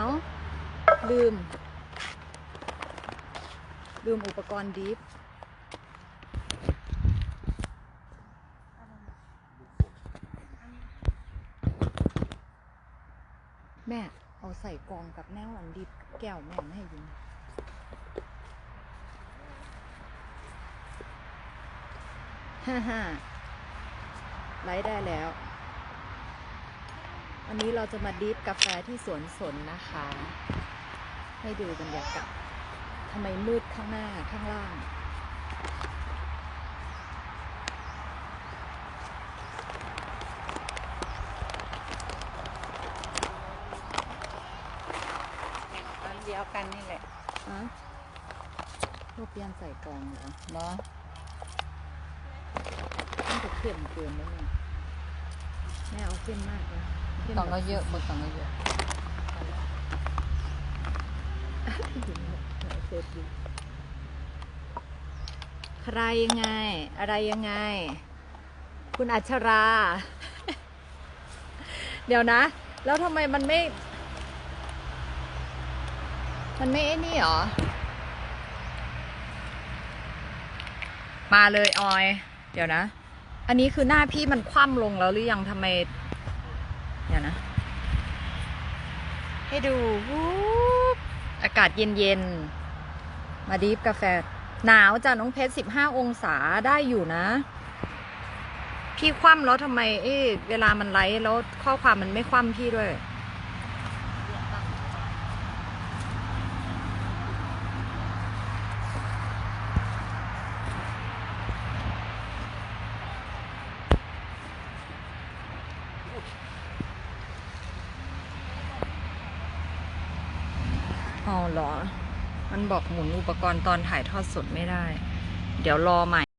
เอาลืม ลืมอุปกรณ์ดิฟแม่ เอาใส่กองกับแนวอันดิฟแก้วแม่ไม่ให้ยิงฮ่าฮ่าไลได้แล้ว วันนี้เราจะมาดิฟกาแฟที่สวนสนนะคะ ให้ดูบรรยากาศทำไมมืดข้างหน้าข้างล่าง อันเดียวกันนี่แหละอะลูกเปลี่ยนใส่กล่องเหรอเนาะมันจะเข้มเกินแล้วเนี่ย แม่เอาเข้มมากเลยเข้มต้องแบบก็เยอะบนต้องก็เยอะถึงเฟซบุ๊กใครยังไง อะไรยังไง คุณอัชรา เดี๋ยวนะ แล้วทำไมมันไม่ มันไม่ไอ้นี่หรอ มาเลยออย เดี๋ยวนะ อันนี้คือหน้าพี่มันคว่ำลงแล้วหรือยังทำไม เดี๋ยวนะ ให้ดูวูบอากาศเย็นๆ มาดริฟกาแฟ หนาวจ้ะน้องเพชรสิบห้าองศาได้อยู่นะ พี่คว่ำแล้วทำไม เอ๊ะเวลามันไลฟ์แล้วข้อความมันไม่คว่ำพี่ด้วย อ๋อเหรอ มันบอกหมุนอุปกรณ์ตอนถ่ายทอดสดไม่ได้ เดี๋ยวรอใหม่